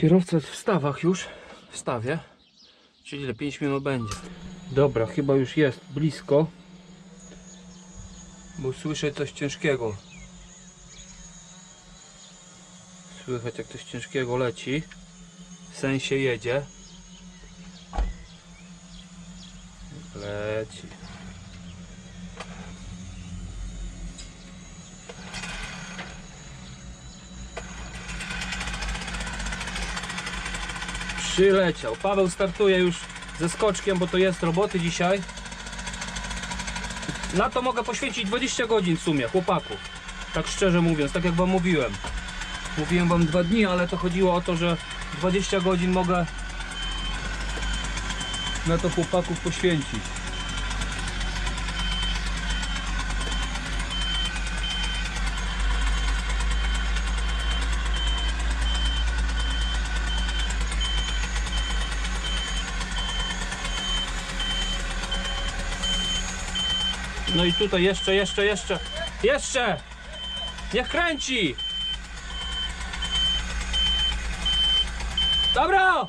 Kierowca jest w stawach już, w stawie. Czyli ile? 5 minut będzie. Dobra, chyba już jest blisko. Bo słyszę coś ciężkiego. Słychać jak coś ciężkiego leci. W sensie jedzie. Leci. Przyleciał. Paweł startuje już ze skoczkiem, bo to jest roboty dzisiaj. Na to mogę poświęcić 20 godzin w sumie, chłopaku. Tak szczerze mówiąc, tak jak wam mówiłem. Mówiłem wam dwa dni, ale to chodziło o to, że 20 godzin mogę na to chłopaków poświęcić. I tutaj jeszcze, jeszcze, jeszcze, jeszcze! Niech kręci! Dobra!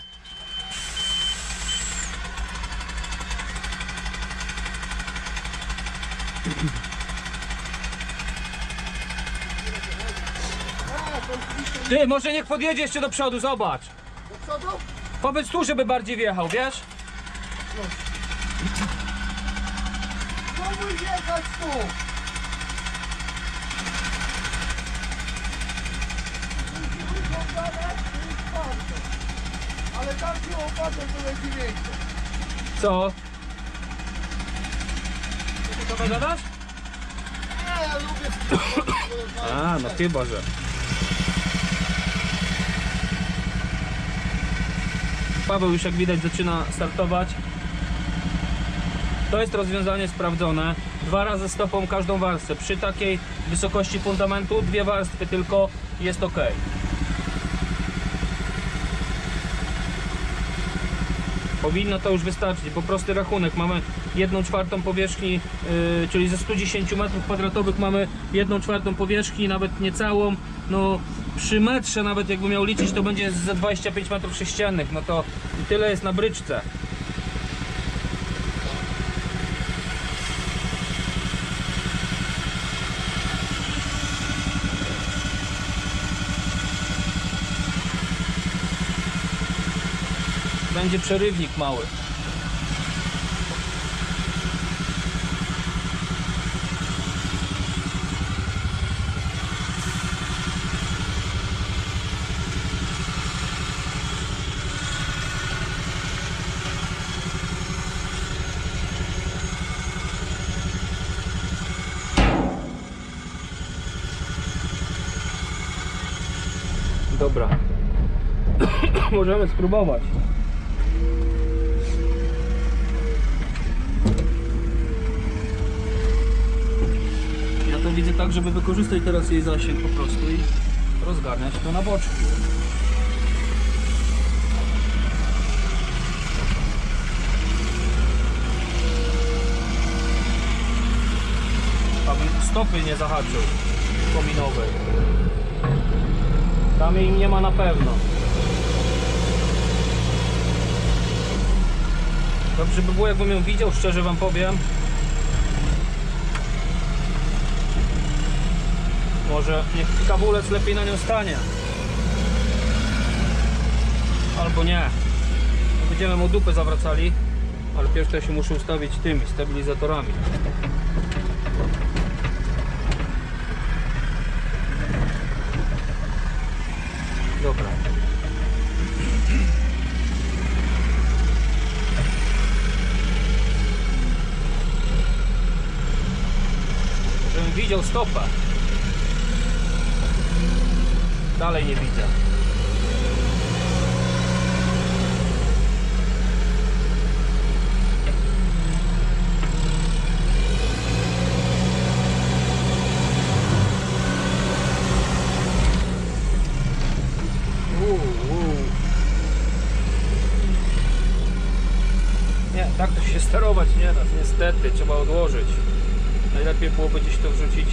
Ty, może niech podjedzie jeszcze do przodu, zobacz. Do przodu? Powiedz tu, żeby bardziej wjechał, wiesz? Spróbuj jechać tu! Ale tam ci łopatem to będzie większe. Co? Co ty to gadasz? Nie, ja lubię A, no chyba, że. Paweł już jak widać zaczyna startować. To jest rozwiązanie sprawdzone. Dwa razy stopą każdą warstwę. Przy takiej wysokości fundamentu dwie warstwy tylko jest ok. Powinno to już wystarczyć, bo prosty rachunek. Mamy jedną czwartą powierzchni, yy, czyli ze 110 m2 mamy jedną czwartą powierzchni, nawet niecałą. No przy metrze nawet jakby miał liczyć, to będzie ze 25 metrów sześciennych. No to tyle jest na bryczce. Będzie przerywnik mały. Dobra. Możemy spróbować. Tak, żeby wykorzystać teraz jej zasięg po prostu i rozgarniać to na boczku. Abym stopy nie zahaczył kominowej. Tam jej nie ma na pewno. Dobrze by było, jakbym ją widział, szczerze wam powiem. Może niech kabulec lepiej na nią stanie. Albo nie. Będziemy mu dupę zawracali. Ale pierwsze się muszę ustawić tymi stabilizatorami. Dobra. Żebym widział stopę. Dalej nie widzę. Nie, tak to się sterować nie da, niestety, trzeba odłożyć. Najlepiej byłoby gdzieś to wrzucić.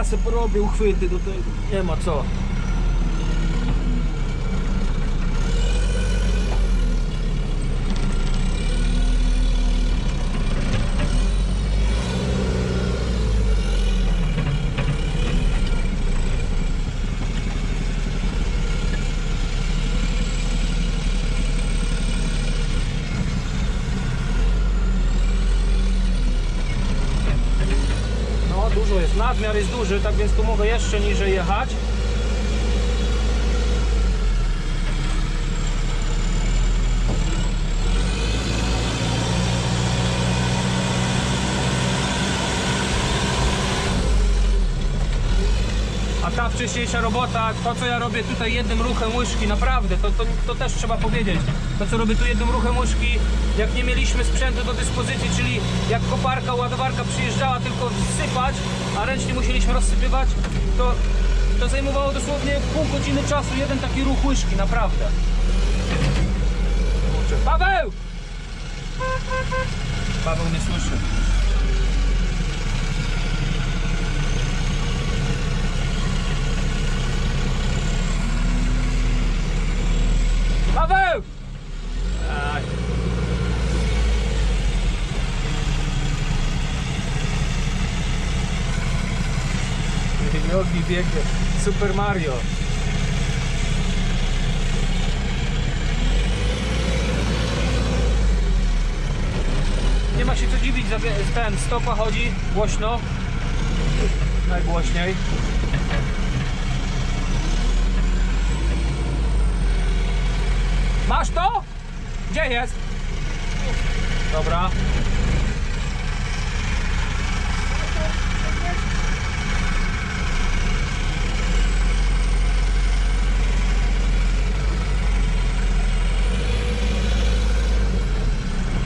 Ja sobie porobię uchwyty do tego, nie ma co. nadmiar jest duży, tak więc tu mogę jeszcze niżej jechać. Ta wcześniejsza robota, to co ja robię tutaj jednym ruchem łyżki, naprawdę, to, to, to też trzeba powiedzieć. To co robię tu jednym ruchem łyżki, jak nie mieliśmy sprzętu do dyspozycji, czyli jak koparka, ładowarka przyjeżdżała tylko wsypać, a ręcznie musieliśmy rozsypywać, to, to zajmowało dosłownie pół godziny czasu, jeden taki ruch łyżki, naprawdę. Paweł! Paweł nie słyszy. Paweł! Aj. Nogi biegnie. Super Mario. Nie ma się co dziwić, ten stopa chodzi głośno. Najgłośniej. Masz to? Gdzie jest? Dobra.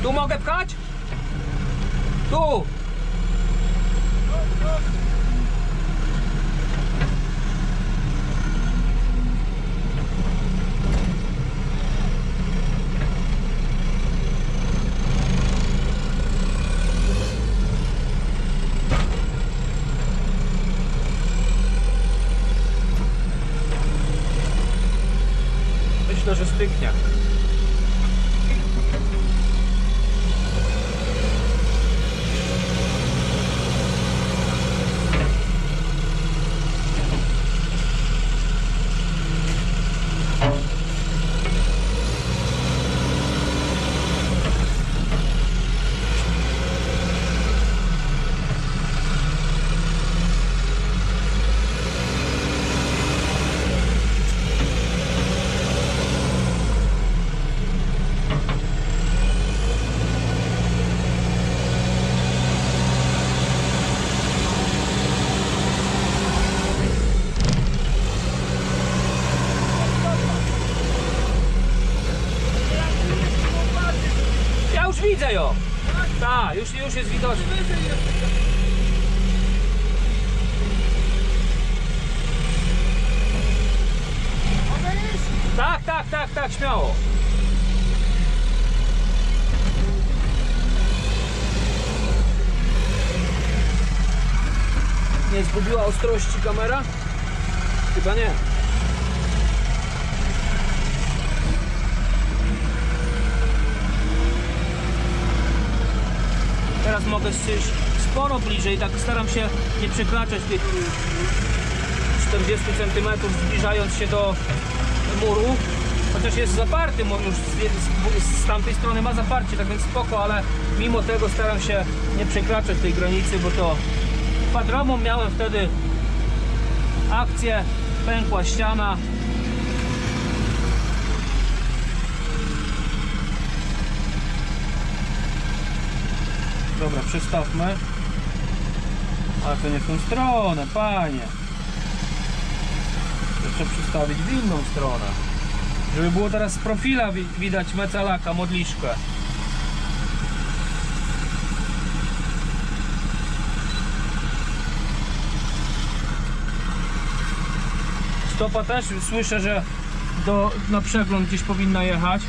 Tu mogę pchać? Tu! Myślę, że styknie. Już widzę ją. Tak, już, już jest iść? Tak, tak, tak, tak, śmiało. Nie zgubiła ostrości kamera? Chyba nie. Teraz mogę zejść sporo bliżej, tak staram się nie przekraczać tych y, 40 cm zbliżając się do muru. Chociaż jest zaparty, mur już z, z, z tamtej strony ma zaparcie, tak więc spoko, ale mimo tego staram się nie przekraczać tej granicy, bo to padramą miałem wtedy akcję, pękła ściana. Dobra, przestawmy. Ale to nie w tą stronę, panie. Jeszcze przystawić w inną stronę. Żeby było teraz z profila wi- widać mecalaka, modliszkę. Stopa też słyszę, że do, na przegląd gdzieś powinna jechać.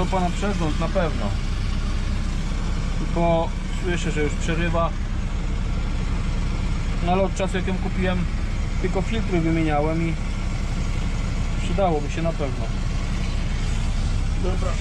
Stopa na przegląd na pewno. Tylko słyszę, że już przerywa. No ale od czasu jak ją kupiłem, tylko filtry wymieniałem i przydałoby się na pewno. Dobra.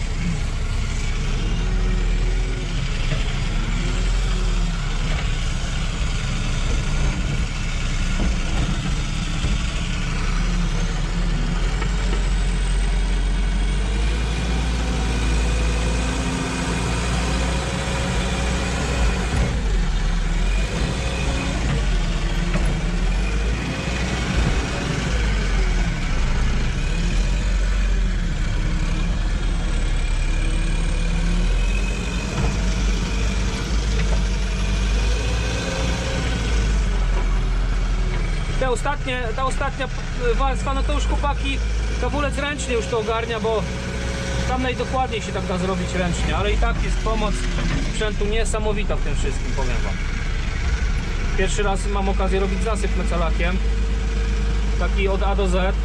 te ostatnie, ta ostatnia warstwa, no to już chłopaki kawulec ręcznie już to ogarnia, bo tam najdokładniej się tak da zrobić ręcznie, ale i tak jest pomoc sprzętu niesamowita w tym wszystkim, powiem wam. Pierwszy raz mam okazję robić zasyp mecalakiem, taki od A do Z.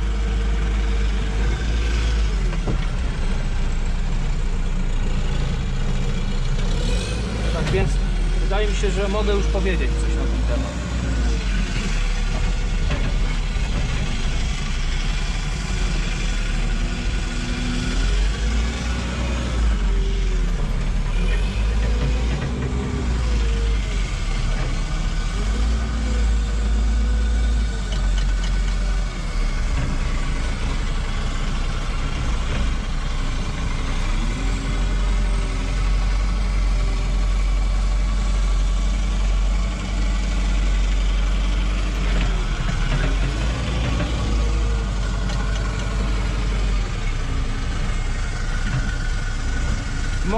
Tak więc wydaje mi się, że mogę już powiedzieć coś na ten temat.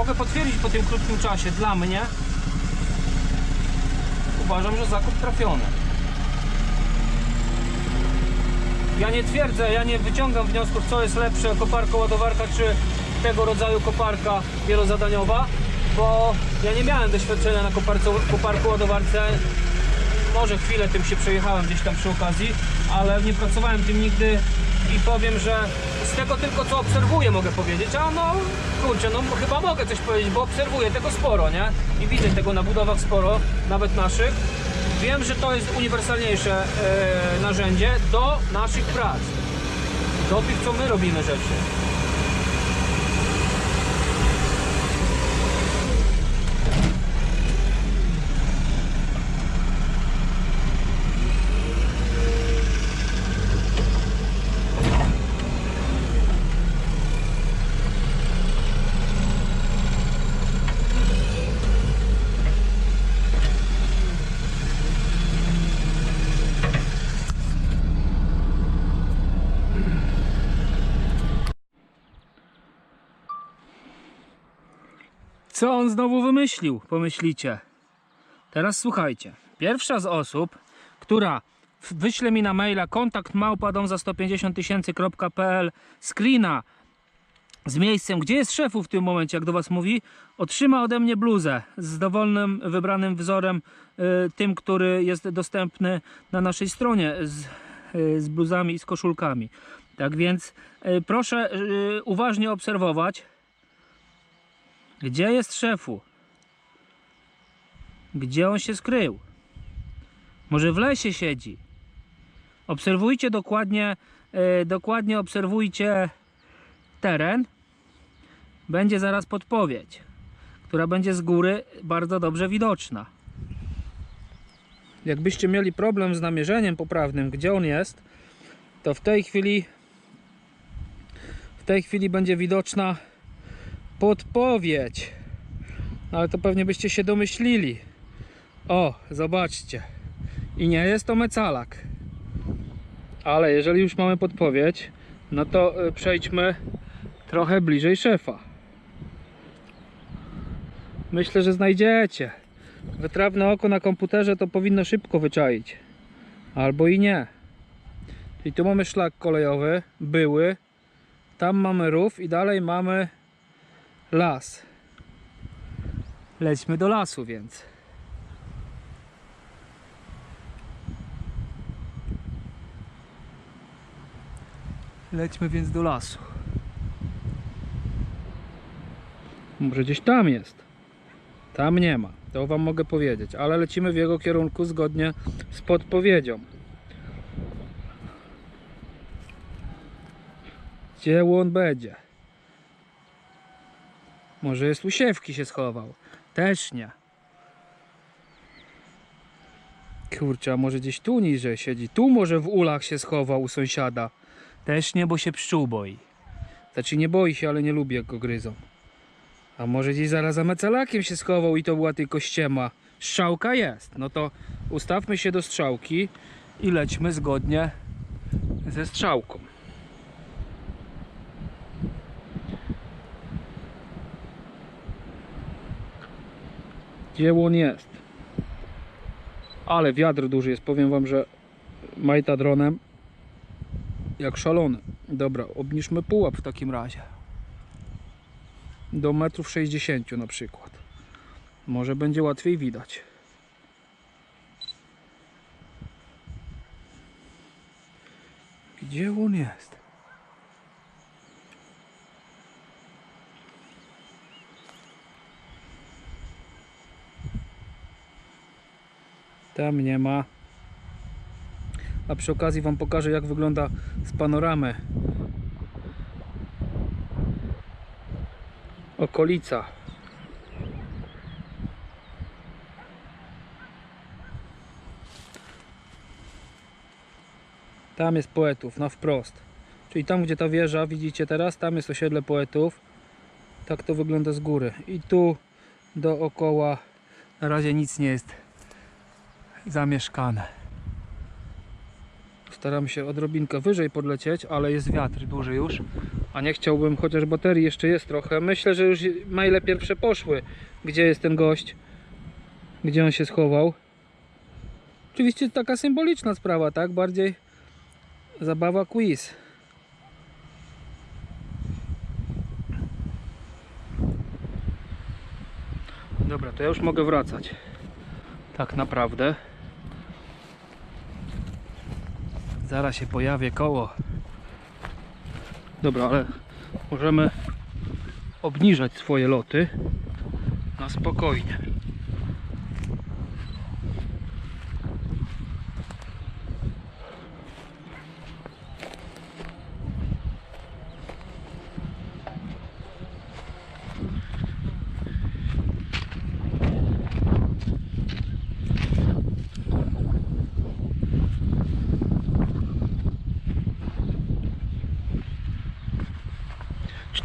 Mogę potwierdzić po tym krótkim czasie, dla mnie uważam, że zakup trafiony. Ja nie twierdzę, ja nie wyciągam wniosków, co jest lepsze, koparka ładowarka czy tego rodzaju koparka wielozadaniowa, bo ja nie miałem doświadczenia na koparce, koparku ładowarce. Może chwilę tym się przejechałem gdzieś tam przy okazji, ale nie pracowałem tym nigdy i powiem, że tego tylko co obserwuję mogę powiedzieć, a no kurczę, no chyba mogę coś powiedzieć, bo obserwuję tego sporo, nie? I widzę tego na budowach sporo, nawet naszych. Wiem, że to jest uniwersalniejsze e, narzędzie do naszych prac, do tych co my robimy rzeczy. Co on znowu wymyślił, pomyślicie. Teraz słuchajcie. Pierwsza z osób, która wyśle mi na maila kontakt małpa za 150 tysięcy.pl screena z miejscem, gdzie jest szefu w tym momencie, jak do Was mówi, otrzyma ode mnie bluzę z dowolnym, wybranym wzorem, y, tym, który jest dostępny na naszej stronie z, y, z bluzami i z koszulkami. Tak więc y, proszę uważnie obserwować, gdzie jest szefu? Gdzie on się skrył? Może w lesie siedzi? Obserwujcie dokładnie, e, dokładnie obserwujcie teren. Będzie zaraz podpowiedź, która będzie z góry bardzo dobrze widoczna. Jakbyście mieli problem z namierzeniem poprawnym, gdzie on jest, to w tej chwili w tej chwili będzie widoczna podpowiedź. No, Ale to pewnie byście się domyślili. O, zobaczcie. I nie jest to mecalak. Ale jeżeli już mamy podpowiedź, no to y, przejdźmy trochę bliżej szefa. Myślę, że znajdziecie. Wytrawne oko na komputerze to powinno szybko wyczaić. Albo i nie. Czyli tu mamy szlak kolejowy, były. Tam mamy rów i dalej mamy las. Lećmy do lasu więc. Lećmy więc do lasu. Może gdzieś tam jest. Tam nie ma. To wam mogę powiedzieć, ale lecimy w jego kierunku zgodnie z podpowiedzią. Gdzie on będzie? Może jest u siewki się schował. Też nie. Kurczę, a może gdzieś tu niżej siedzi. Tu może w ulach się schował u sąsiada. Też nie, bo się pszczół boi. Znaczy nie boi się, ale nie lubi jak go gryzą. A może gdzieś zaraz za mecalakiem się schował i to była tylko ściema. Strzałka jest. No to ustawmy się do strzałki i lećmy zgodnie ze strzałką. Gdzie on jest? Ale wiatr duży jest, powiem wam, że majta dronem jak szalony. Dobra, obniżmy pułap w takim razie. Do metrów 60 na przykład. Może będzie łatwiej widać. Gdzie on jest? Tam nie ma. A przy okazji Wam pokażę jak wygląda z panoramy. Okolica. Tam jest poetów, na wprost. Czyli tam, gdzie ta wieża, widzicie teraz, tam jest osiedle poetów. Tak to wygląda z góry. I tu dookoła na razie nic nie jest zamieszkane. Staram się odrobinkę wyżej podlecieć, ale jest wiatr duży już. A nie chciałbym, chociaż baterii jeszcze jest trochę. Myślę, że już maile pierwsze poszły. Gdzie jest ten gość? Gdzie on się schował? Oczywiście taka symboliczna sprawa, tak? Bardziej zabawa quiz. Dobra, to ja już mogę wracać. Tak naprawdę. Zaraz się pojawię koło. Dobra, ale możemy obniżać swoje loty na spokojnie.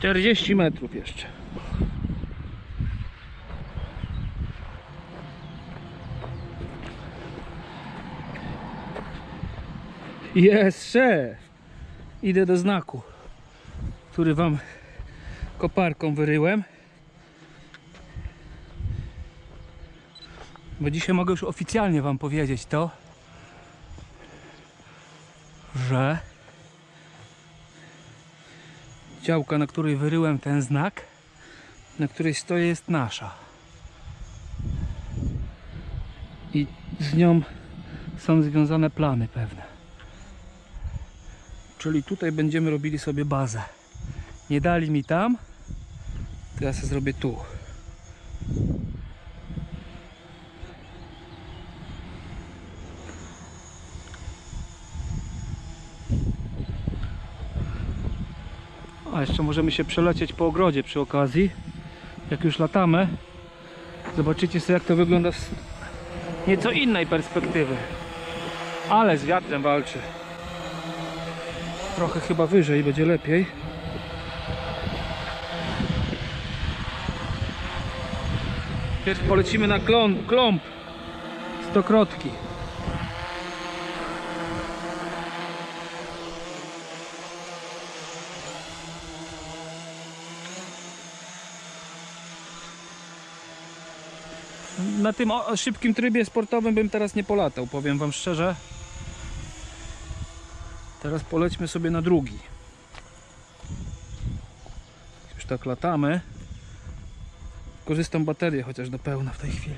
Czterdzieści metrów jeszcze. Jest szef. Idę do znaku, który wam koparką wyryłem. Bo dzisiaj mogę już oficjalnie wam powiedzieć to, że działka, na której wyryłem ten znak, na której stoję, jest nasza. I z nią są związane plany pewne. Czyli tutaj będziemy robili sobie bazę. Nie dali mi tam, to ja zrobię tu. Jeszcze możemy się przelecieć po ogrodzie przy okazji. Jak już latamy, zobaczycie sobie jak to wygląda z nieco innej perspektywy. Ale z wiatrem walczy. Trochę chyba wyżej będzie lepiej. Pierw polecimy na klon, klomp stokrotki. Na tym szybkim trybie sportowym bym teraz nie polatał, powiem wam szczerze. Teraz polećmy sobie na drugi. Już tak latamy. Korzystam baterię chociaż do pełna w tej chwili.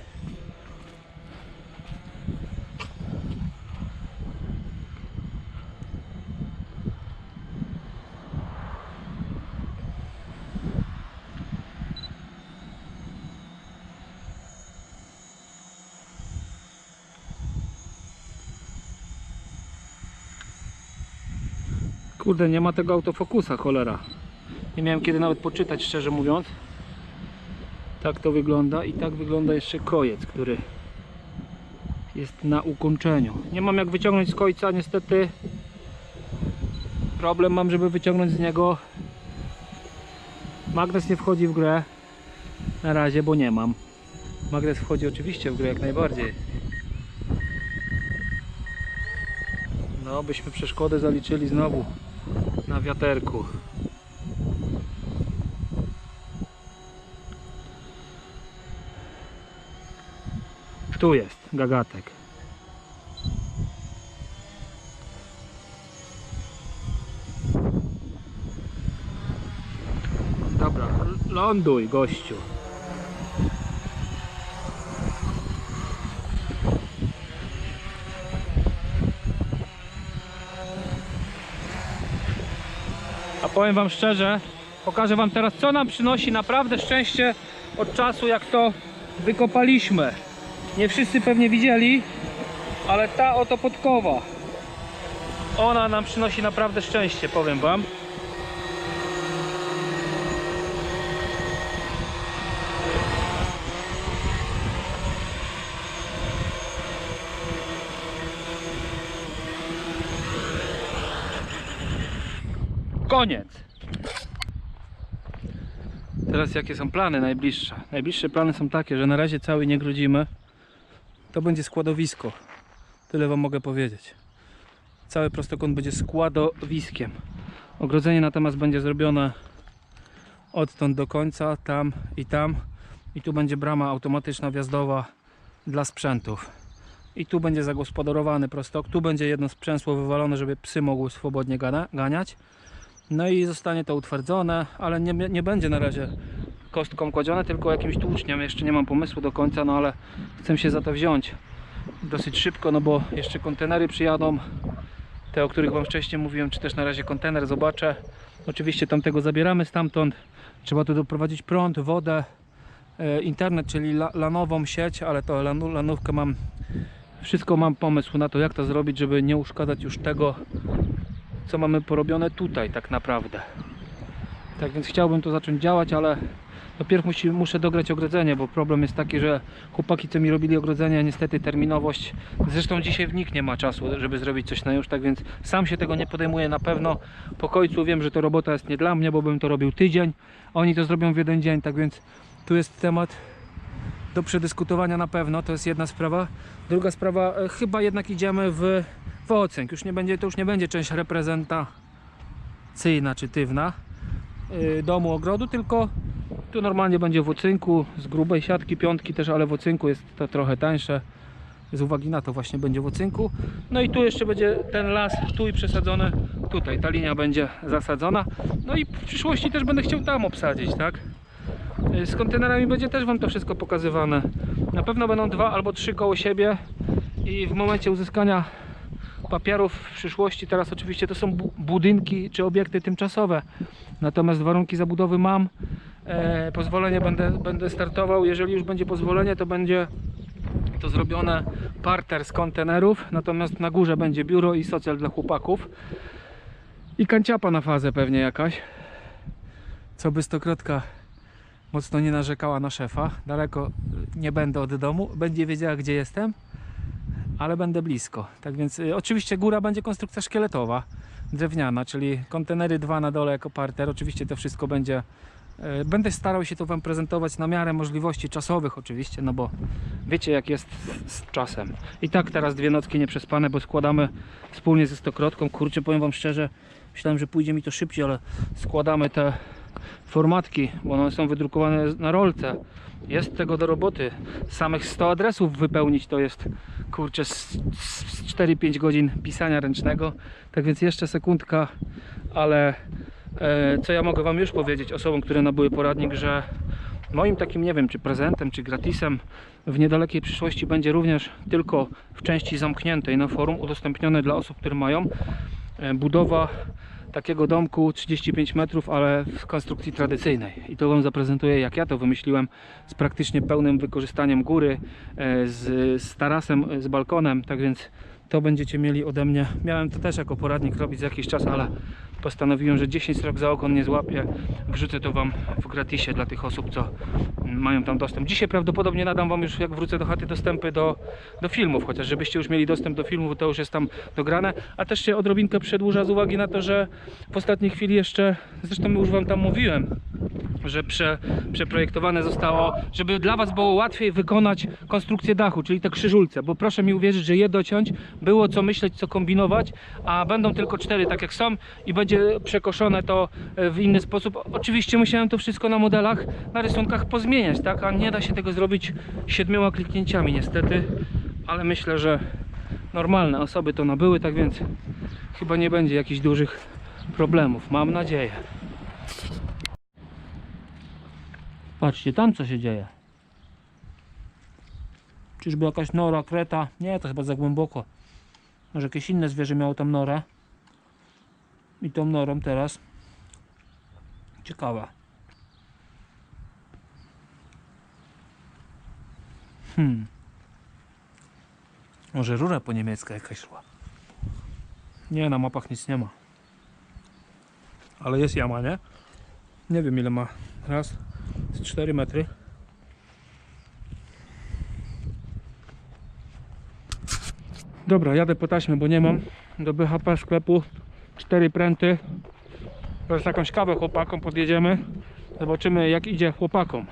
Kurde, nie ma tego autofokusa, cholera. Nie miałem kiedy nawet poczytać, szczerze mówiąc. Tak to wygląda i tak wygląda jeszcze kojec, który jest na ukończeniu. Nie mam jak wyciągnąć z kojca, niestety. Problem mam, żeby wyciągnąć z niego. Magnes nie wchodzi w grę na razie, bo nie mam. Magnes wchodzi oczywiście w grę jak najbardziej. No, byśmy przeszkodę zaliczyli znowu wiaterku. Tu jest gagatek. Dobra, ląduj gościu. Powiem Wam szczerze, pokażę Wam teraz, co nam przynosi naprawdę szczęście od czasu, jak to wykopaliśmy. Nie wszyscy pewnie widzieli, ale ta oto podkowa, ona nam przynosi naprawdę szczęście, powiem Wam. Teraz jakie są plany najbliższe? Najbliższe plany są takie, że na razie cały nie grodzimy. To będzie składowisko. Tyle wam mogę powiedzieć. Cały prostokąt będzie składowiskiem. Ogrodzenie natomiast będzie zrobione odtąd do końca, tam i tam. I tu będzie brama automatyczna wjazdowa dla sprzętów. I tu będzie zagospodarowany prostok. Tu będzie jedno sprzęsło wywalone, żeby psy mogły swobodnie gana- ganiać. No i zostanie to utwardzone, ale nie, nie będzie na razie kostką kładzione, tylko jakimś tłuczniem. Jeszcze nie mam pomysłu do końca, no ale chcę się za to wziąć dosyć szybko, no bo jeszcze kontenery przyjadą. Te, o których Wam wcześniej mówiłem, czy też na razie kontener zobaczę. Oczywiście tamtego zabieramy stamtąd. Trzeba tu doprowadzić prąd, wodę, e, internet, czyli la, lanową sieć, ale to lanówkę mam. Wszystko mam pomysł na to, jak to zrobić, żeby nie uszkadzać już tego, co mamy porobione tutaj tak naprawdę. Tak więc chciałbym to zacząć działać, ale najpierw musi, muszę dograć ogrodzenie, bo problem jest taki, że chłopaki co mi robili ogrodzenie, niestety terminowość, zresztą dzisiaj w nikt nie ma czasu, żeby zrobić coś na już, tak więc sam się tego nie podejmuję na pewno. Po końcu wiem, że to robota jest nie dla mnie, bo bym to robił tydzień, oni to zrobią w jeden dzień, tak więc tu jest temat do przedyskutowania na pewno, to jest jedna sprawa. Druga sprawa, e, chyba jednak idziemy w, w. Już nie będzie, to już nie będzie część reprezentacyjna czy tywna y, domu, ogrodu, tylko tu normalnie będzie w ocynku z grubej siatki, piątki też, ale w ocynku jest to trochę tańsze. Z uwagi na to właśnie będzie w ocynku. No i tu jeszcze będzie ten las, tu i przesadzony, tutaj ta linia będzie zasadzona. No i w przyszłości też będę chciał tam obsadzić, tak? Y, Z kontenerami będzie też Wam to wszystko pokazywane. Na pewno będą dwa albo trzy koło siebie i w momencie uzyskania papierów w przyszłości, teraz oczywiście to są bu- budynki czy obiekty tymczasowe, natomiast warunki zabudowy mam, e, pozwolenie będę, będę startował, jeżeli już będzie pozwolenie to będzie to zrobione parter z kontenerów, natomiast na górze będzie biuro i socjal dla chłopaków. I kanciapa na fazę pewnie jakaś, co by stokrotka mocno nie narzekała na szefa. Daleko nie będę od domu, będzie wiedziała gdzie jestem, ale będę blisko. Tak więc y, oczywiście góra będzie konstrukcja szkieletowa, drewniana, czyli kontenery dwa na dole jako parter. Oczywiście to wszystko będzie. y, Będę starał się to Wam prezentować na miarę możliwości czasowych, oczywiście, no bo wiecie, jak jest z- czasem. I tak teraz dwie nocki nieprzespane, bo składamy wspólnie ze stokrotką. Kurczę, powiem Wam szczerze, myślałem, że pójdzie mi to szybciej, ale składamy te formatki, bo one są wydrukowane na rolce. Jest tego do roboty. Samych 100 adresów wypełnić to jest kurczę z, z 4-5 godzin pisania ręcznego. Tak więc jeszcze sekundka, ale e, co ja mogę Wam już powiedzieć osobom, które nabyły poradnik, że moim takim, nie wiem, czy prezentem, czy gratisem w niedalekiej przyszłości będzie również tylko w części zamkniętej na forum udostępnione dla osób, które mają e, budowa takiego domku 35 metrów, ale w konstrukcji tradycyjnej. I to Wam zaprezentuję, jak ja to wymyśliłem z praktycznie pełnym wykorzystaniem góry, e, z, z tarasem, e, z balkonem. Tak więc to będziecie mieli ode mnie. Miałem to też jako poradnik robić za jakiś czas, ale postanowiłem, że 10 rok za okon nie złapię. Wrzucę to Wam w gratisie dla tych osób, co mają tam dostęp. Dzisiaj prawdopodobnie nadam Wam już, jak wrócę do chaty, dostępy do, do filmów, chociaż żebyście już mieli dostęp do filmów, to już jest tam dograne. A też się odrobinkę przedłuża z uwagi na to, że w ostatniej chwili jeszcze, zresztą już Wam tam mówiłem, że prze, przeprojektowane zostało, żeby dla Was było łatwiej wykonać konstrukcję dachu, czyli te krzyżulce, bo proszę mi uwierzyć, że je dociąć, było co myśleć, co kombinować, a będą tylko cztery tak jak są i będzie przekoszone to e, w inny sposób. Oczywiście musiałem to wszystko na modelach, na rysunkach pozmieniać, tak, a nie da się tego zrobić siedmioma kliknięciami niestety, ale myślę, że normalne osoby to nabyły, tak więc chyba nie będzie jakichś dużych problemów, mam nadzieję. Patrzcie, tam co się dzieje. Czyżby jakaś nora, kreta? Nie, to chyba za głęboko. Może jakieś inne zwierzę miało tam norę. I tą norą teraz. Ciekawe. Hmm. Może rura po niemiecka jakaś szła. Nie, na mapach nic nie ma. Ale jest jama, nie? Nie wiem ile ma. Raz, z 4 metry. Dobra, jadę po taśmę, bo nie mam. Do BHP sklepu cztery pręty. Teraz jakąś kawę chłopakom podjedziemy. Zobaczymy jak idzie chłopakom.